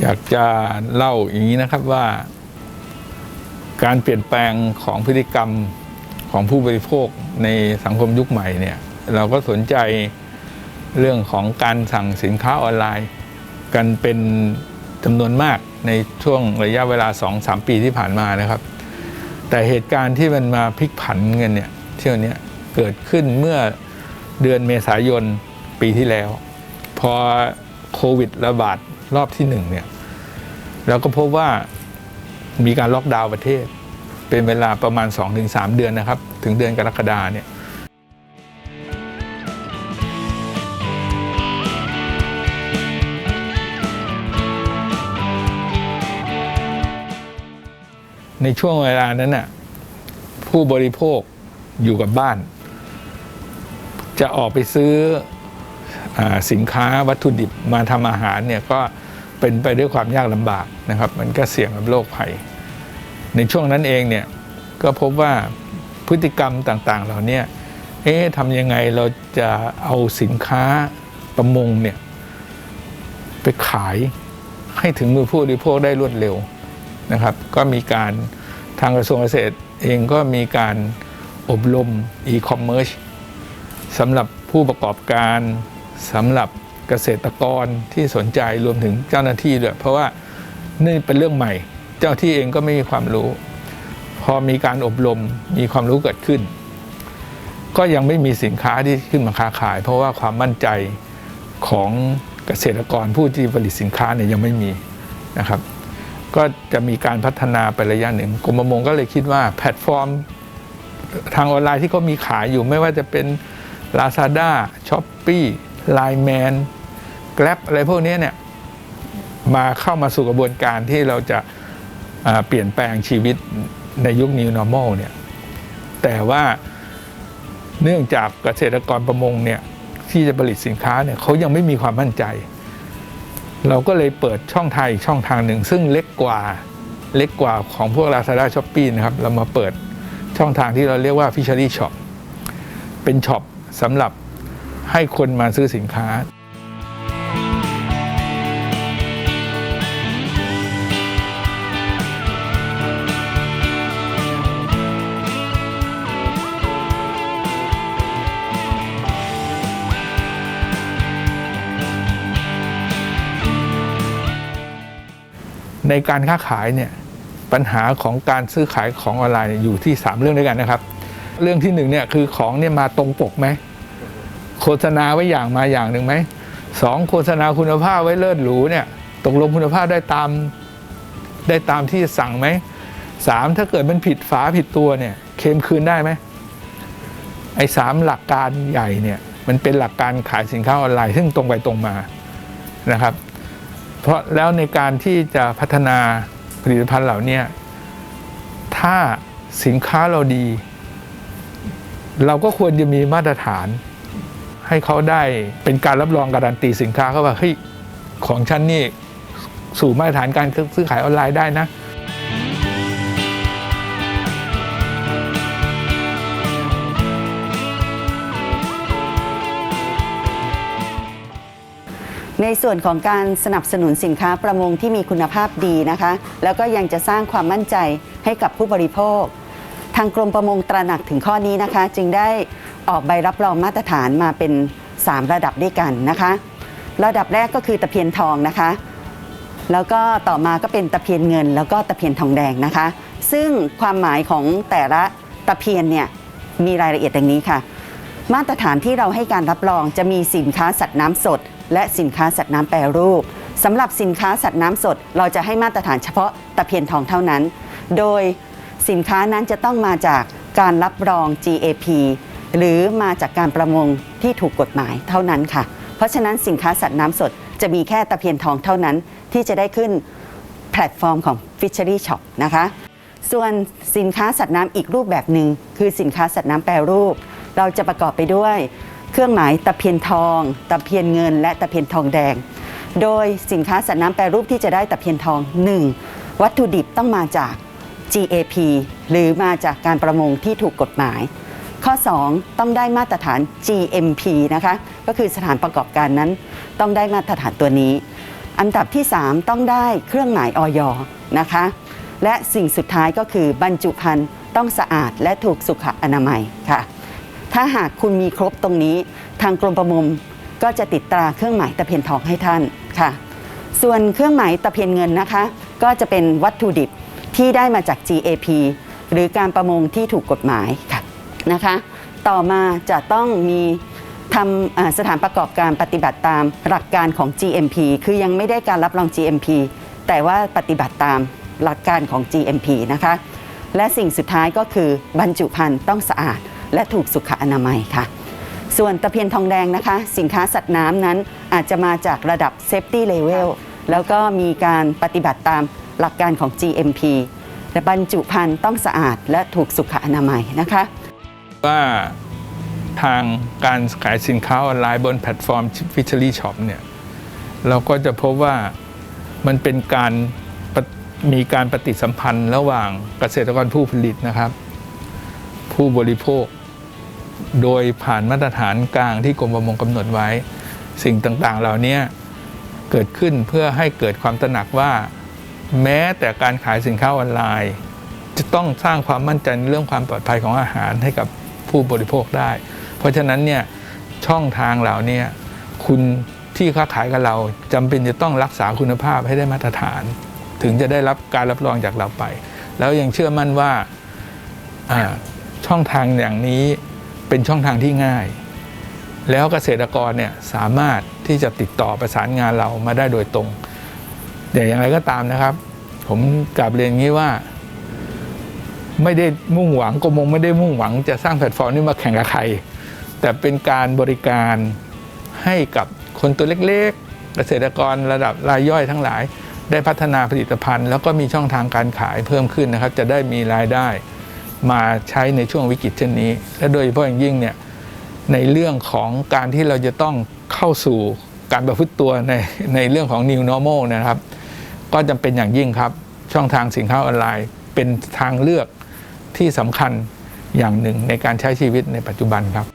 อยากจะเล่าอย่างนี้นะครับว่า การเปลี่ยนแปลงของพฤติกรรมของผู้บริโภคในสังคมยุคใหม่เนี่ย เราก็สนใจเรื่องของการสั่งสินค้าออนไลน์ กันเป็นจำนวนมากในช่วงระยะเวลา 2-3 ปีที่ผ่านมานะครับ แต่เหตุการณ์ที่มันมาพลิกผันกันเนี่ยเที่ยวเนี้ยเกิดขึ้นเมื่อเดือนเมษายนปีที่แล้ว พอโควิดระบาด รอบที่หนึ่งเนี่ยเราก็พบว่ามีการล็อกดาวน์ประเทศ เป็นเวลาประมาณ 2-3 เดือนนะครับ ถึงเดือนกรกฎาเนี่ยในช่วงเวลานั้นน่ะผู้บริโภคอยู่กับบ้าน จะออกไปซื้อ สินค้าวัตถุดิบมาทำอาหารเนี่ยก็เป็นไปด้วยความยากลำบากนะครับ มันก็เสี่ยงกับโรคภัย ในช่วงนั้นเองเนี่ยก็พบว่าพฤติกรรมต่างๆ เหล่านี้เอ๊ะทำยังไงเราจะเอาสินค้าประมงเนี่ยไปขายให้ถึงมือผู้บริโภคได้รวดเร็วนะครับ ก็มีการทางกระทรวงเกษตรเองก็มีการอบรมอีคอมเมิร์ซสำหรับผู้ประกอบการ สำหรับเกษตรกรที่สนใจรวมถึงเจ้าหน้าที่ด้วยเพราะว่านี่เป็นเรื่องใหม่ เจ้าที่เองก็ไม่มีความรู้ พอมีการอบรมมีความรู้เกิดขึ้น ก็ยังไม่มีสินค้าที่ขึ้นมาค้าขาย เพราะว่าความมั่นใจของเกษตรกรผู้ที่ผลิตสินค้าเนี่ยยังไม่มีนะครับก็จะมีการพัฒนาไประยะหนึ่งกรมประมงก็เลยคิดว่าแพลตฟอร์ม ทางออนไลน์ที่เขามีขายอยู่ไม่ว่าจะเป็น Lazada s h o p e e Line Man Grab อะไรพวกนี้เนี่ยมาเข้ามาสู่กระบวนการที่เราจะเปลี่ยนแปลงชีวิตในยุค New Normal เนี่ยแต่ว่าเนื่องจากเกษตรกรประมงเนี่ยที่จะผลิตสินค้าเนี่ยเขายังไม่มีความมั่นใจ เราก็เลยเปิดช่องทางอีกช่องทางหนึ่ง ซึ่งเล็กกว่าเล็กกว่าของพวก Lazada s h o p e e นะครับ เรามาเปิดช่องทางที่เราเรียกว่า Fishery Shop เป็นช็อปสำหรับ ให้คนมาซื้อสินค้าในการค้าขายเนี่ยปัญหาของการซื้อขายของออนไลน์อยู่ที่ 3 เรื่องด้วยกันนะครับ เรื่องที่หนึ่งเนี่ยคือของเนี่ยมาตรงปกไหม ฆษณาไว้อย่างมาอย่างหนึ่งไหมสองโฆษณาคุณภาพไว้เลิศหรูเนี่ย ตกลงคุณภาพได้ตามได้ตามที่สั่งไหมสามถ้าเกิดมันผิดฝาผิดตัวเนี่ยเคลมคืนได้ไหมไอ้สามหลักการใหญ่เนี่ยมันเป็นหลักการขายสินค้าออนไลน์ซึ่งตรงไปตรงมานะครับ เพราะแล้วในการที่จะพัฒนาผลิตภัณฑ์เหล่านี้ถ้าสินค้าเราดี เราก็ควรจะมีมาตรฐาน ให้เขาได้เป็นการรับรองการันตีสินค้าเขาว่าเฮ้ยของฉันนี่สู่มาตรฐานการซื้อขายออนไลน์ได้นะในส่วนของการสนับสนุนสินค้าประมงที่มีคุณภาพดีนะคะ แล้วก็ยังจะสร้างความมั่นใจให้กับผู้บริโภค ทางกรมประมงตระหนักถึงข้อนี้นะคะ จึงได้ ออกใบรับรองมาตรฐานมาเป็น 3 ระดับด้วยกันนะคะ ระดับแรกก็คือตะเพียนทองนะคะ แล้วก็ต่อมาก็เป็นตะเพียนเงิน แล้วก็ตะเพียนทองแดงนะคะ ซึ่งความหมายของแต่ละตะเพียนเนี่ยมีรายละเอียดดังนี้ค่ะ มาตรฐานที่เราให้การรับรองจะมีสินค้าสัตว์น้ำสด และสินค้าสัตว์น้ำแปรรูปสำหรับสินค้าสัตว์น้ำสด เราจะให้มาตรฐานเฉพาะตะเพียนทองเท่านั้น โดยสินค้านั้นจะต้องมาจากการรับรอง GAP หรือมาจากการประมงที่ถูกกฎหมายเท่านั้นค่ะ เพราะฉะนั้นสินค้าสัตว์น้ำสดจะมีแค่ตะเพียนทองเท่านั้นที่จะได้ขึ้นแพลตฟอร์มของ Fishery Shop นะคะ ส่วนสินค้าสัตว์น้ำอีกรูปแบบหนึ่งคือสินค้าสัตว์น้ำแปรรูป เราจะประกอบไปด้วย เครื่องหมายตะเพียนทอง ตะเพียนเงิน และตะเพียนทองแดง โดยสินค้าสัตว์น้ำแปรรูปที่จะได้ตะเพียนทอง 1. วัตถุดิบต้องมาจาก GAP หรือมาจากการประมงที่ถูกกฎหมาย ข้อ 2 ต้องได้มาตรฐาน GMP นะคะก็คือสถานประกอบการนั้น ต้องได้มาตรฐานตัวนี้ อันดับที่ 3 ต้องได้เครื่องหมายออยนะคะ และสิ่งสุดท้ายก็คือบรรจุภัณฑ์ต้องสะอาดและถูกสุขอนามัยค่ะ ถ้าหากคุณมีครบตรงนี้ ทางกรมประมงก็จะติดตราเครื่องหมายตะเพียนทองให้ท่านค่ะ ส่วนเครื่องหมายตะเพียนเงินนะคะ ก็จะเป็นวัตถุดิบที่ได้มาจาก GAP หรือการประมงที่ถูกกฎหมายค่ะ นะคะ ต่อมาจะต้องมีทำสถานประกอบการปฏิบัติตามหลักการของ GMP คือยังไม่ได้การรับรอง GMP แต่ว่าปฏิบัติตามหลักการของ GMP นะคะ และสิ่งสุดท้ายก็คือบรรจุภัณฑ์ต้องสะอาด และถูกสุขอนามัยค่ะ ส่วนตะเพียนทองแดงนะคะ สินค้าสัตว์น้ำนั้นอาจจะมาจากระดับ Safety Level แล้วก็มีการปฏิบัติตามหลักการของ GMP แต่บรรจุภัณฑ์ต้องสะอาดและถูกสุขอนามัยนะคะ ว่าทางการขายสินค้าออนไลน์บนแพลตฟอร์ม Fishery Shop เนี่ยเราก็จะพบว่ามันเป็นการมีการปฏิสัมพันธ์ระหว่างเกษตรกรผู้ผลิตนะครับ ผู้บริโภค โดยผ่านมาตรฐานกลางที่กรมประมงกำหนดไว้ สิ่งต่างๆ เหล่านี้เกิดขึ้นเพื่อให้เกิดความตระหนักว่า แม้แต่การขายสินค้าออนไลน์ จะต้องสร้างความมั่นใจในเรื่องความปลอดภัยของอาหารให้กับ ผู้บริโภคได้ เพราะฉะนั้นเนี่ยช่องทางเหล่านี้คุณที่ค้าขายกับเราจำเป็นจะต้องรักษาคุณภาพให้ได้มาตรฐาน ถึงจะได้รับการรับรองจากเราไป แล้วยังเชื่อมั่นว่าช่องทางอย่างนี้เป็นช่องทางที่ง่าย แล้วเกษตรกรเนี่ยสามารถที่จะติดต่อประสานงานเรามาได้โดยตรงแต่อย่างไรก็ตามนะครับ ผมกลับเรียนงี้ว่า ไม่ได้มุ่งหวังกรมมงไม่ได้มุ่งหวัง จะสร้างแพลตฟอร์มนี้มาแข่งกับใคร แต่เป็นการบริการให้กับคนตัวเล็กๆ เกษตรกรระดับรายย่อยทั้งหลาย ได้พัฒนาผลิตภัณฑ์ แล้วก็มีช่องทางการขายเพิ่มขึ้นนะครับ จะได้มีรายได้มาใช้ในช่วงวิกฤตเช่นนี้ และโดยเฉพาะอย่างยิ่งเนี่ยในเรื่องของการที่เราจะต้องเข้าสู่การประพฤติตัวในในเรื่องของ new normal นะครับ ก็จำเป็นอย่างยิ่งครับ ช่องทางสินค้าออนไลน์เป็นทางเลือก ที่สำคัญอย่างหนึ่งในการใช้ชีวิตในปัจจุบันครับ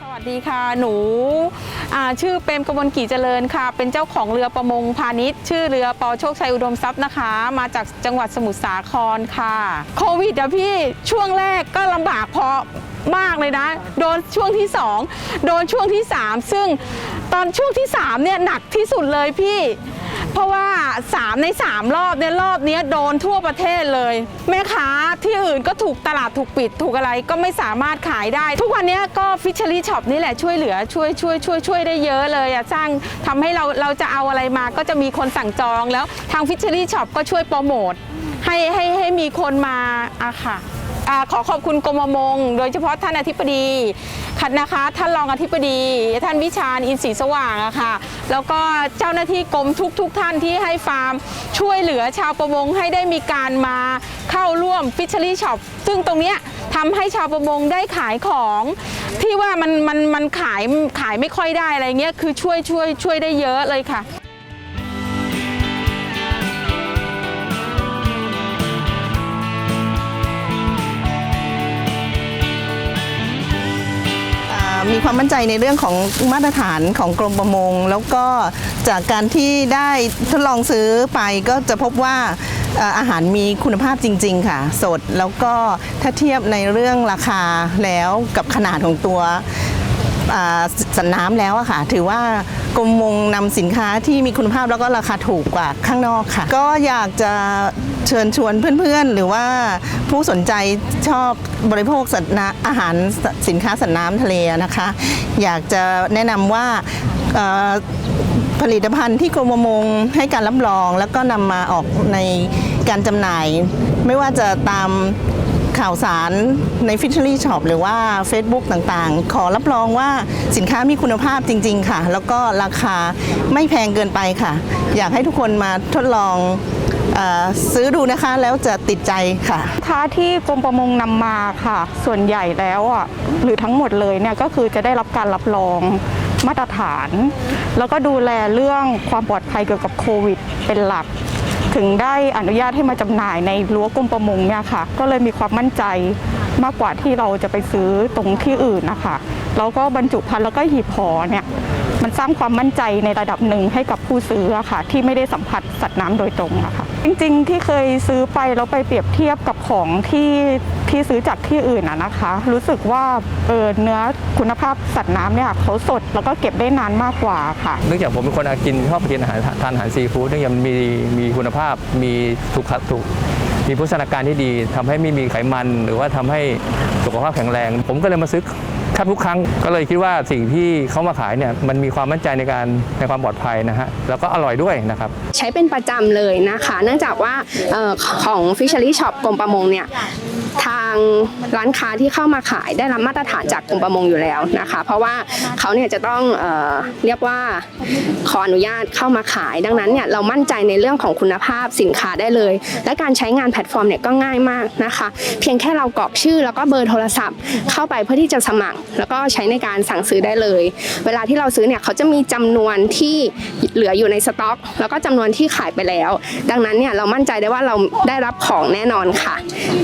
สวัสดีค่ะ หนู ชื่อเปรมกมลกี่เจริญค่ะ เป็นเจ้าของเรือประมงพาณิชย์ ชื่อเรือปอโชคชัยอุดมทรัพย์นะคะ มาจากจังหวัดสมุทรสาครค่ะ โควิดอะพี่ช่วงแรกก็ลำบากพอมากเลยนะ โดนช่วงที่ 2 โดนช่วงที่ 3 ซึ่งตอนช่วงที่ 3เนี่ยหนักที่สุดเลยพี่ เพราะว่า 3 ใน 3 รอบเนี่ยรอบนี้โดนทั่วประเทศเลย แม่ค้าที่อื่นก็ถูกตลาดถูกปิดถูกอะไรก็ไม่สามารถขายได้ ทุกวันนี้ก็ฟิชเชอรี่ช็อปนี่แหละช่วยเหลือช่วยช่วยช่วยช่วยได้เยอะเลยอะสร้างทำให้เราเราจะเอาอะไรมาก็จะมีคนสั่งจองแล้วทางฟิชเชอรี่ช็อปก็ช่วยโปรโมทให้ให้ให้มีคนมาอะค่ะ อาขอขอบคุณกรมประมง โดยเฉพาะท่านอธิบดีคัดนะคะท่านรองอธิบดี ท่านวิชาญอินทรีสว่างอะค่ะ แล้วก็เจ้าหน้าที่กรมทุกทุกท่านที่ให้ฟาร์ม ช่วยเหลือชาวประมงให้ได้มีการมาเข้าร่วมฟิชเชอรี่ช็อปซึ่งตรงเนี้ยทำให้ชาวประมงได้ขายของที่ว่ามันมันมันขายขายไม่ค่อยได้อะไรเงี้ยคือช่วยช่วยช่วยได้เยอะเลยค่ะ ความมั่นใจในเรื่องของมาตรฐานของกรมประมง แล้วก็จากการที่ได้ทดลองซื้อไปก็จะพบว่าอาหารมีคุณภาพจริง ๆ ค่ะ สดแล้วก็ถ้าเทียบในเรื่องราคาแล้วกับขนาดของตัวสันน้ำแล้วอะค่ะ ถือว่ากรมมงนำสินค้าที่มีคุณภาพแล้วก็ราคาถูกกว่าข้างนอกค่ะ ก็อยากจะ เชิญชวนเพื่อนๆ หรือว่าผู้สนใจชอบบริโภคสัตว์น้ำอาหารสินค้าสัตว์น้ำทะเลนะคะ อยากจะแนะนำว่าผลิตภัณฑ์ที่กรมประมงให้การรับรอง แล้วก็นำมาออกในการจำหน่าย ไม่ว่าจะตามข่าวสารใน Fishery Shop หรือว่า Facebook ต่างๆ ขอรับรองว่าสินค้ามีคุณภาพจริง ๆ ค่ะ แล้วก็ราคาไม่แพงเกินไปค่ะ อยากให้ทุกคนมาทดลอง ซื้อดูนะคะแล้วจะติดใจค่ะค้าที่กรมประมงนำมาค่ะ ส่วนใหญ่แล้วอะหรือทั้งหมดเลยเนี่ยก็คือจะได้รับการรับรองมาตรฐาน แล้วก็ดูแลเรื่องความปลอดภัยเกี่ยวกับโควิด เป็นหลัก ถึงได้อนุญาตให้มาจำหน่ายในรั้วกรมประมงเนี่ยค่ะ ก็เลยมีความมั่นใจมากกว่าที่เราจะไปซื้อตรงที่อื่นนะคะแล้วก็บรรจุภัณฑ์แล้วก็หีบห่อเนี่ยมันสร้างความมั่นใจในระดับหนึ่งให้กับผู้ซื้อะค่ะ ที่ไม่ได้สัมผัสสัตว์น้ำโดยตรงอะค่ะ จริงๆ ที่เคยซื้อไปแล้วไปเปรียบเทียบกับของที่ที่ซื้อจากที่อื่นอะนะคะ รู้สึกว่าเออเนื้อคุณภาพสัตว์น้ำเนี่ยเขาสดแล้วก็เก็บได้นานมากกว่าค่ะ เนื่องจากผมเป็นคนกินชอบกินอาหารทานอาหารซีฟู้ดเนื่องจากมันมีมีคุณภาพมีถูกคัดถูกมีโภชนาการที่ดีทำให้ไม่มีไขมัน หรือว่าทำให้สุขภาพแข็งแรง ผมก็เลยมาซื้อ แทบทุกครั้งก็เลยคิดว่าสิ่งที่เขามาขายเนี่ยมันมีความมั่นใจในการในความปลอดภัยนะฮะแล้วก็อร่อยด้วยนะครับ ใช้เป็นประจำเลยนะคะ เนื่องจากว่าออของ Fishery Shop กรมประมงเนี่ยทางร้านค้าที่เข้ามาขายได้รับมาตรฐานจากกรมประมงอยู่แล้วนะคะ เพราะว่าเขาเนี่ยจะต้องเออเรียกว่าขออนุญาตเข้ามาขาย ดังนั้นเนี่ยเรามั่นใจในเรื่องของคุณภาพสินค้าได้เลย และการใช้งานแพลตฟอร์มเนี่ยก็ง่ายมากนะคะ เพียงแค่เรากรอกชื่อแล้วก็เบอร์โทรศัพท์ เข้าไปเพื่อที่จะสมัครแล้วก็ใช้ในการสั่งซื้อได้เลย เวลาที่เราซื้อเนี่ยเขาจะมีจำนวนที่เหลืออยู่ในสต็อก แล้วก็จำนวนที่ขายไปแล้ว ดังนั้นเนี่ยเรามั่นใจได้ว่าเราได้รับของแน่นอนค่ะ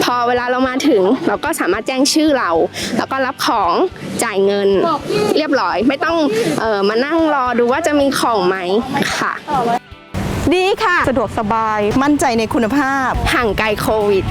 พอเวลาเรามาถึงเราก็สามารถแจ้งชื่อเรา แล้วก็รับของจ่ายเงินเรียบร้อย ไม่ต้องเออมานั่งรอดูว่าจะมีของไหมค่ะดีค่ะ สะดวกสบาย มั่นใจในคุณภาพ ห่างไกลโควิด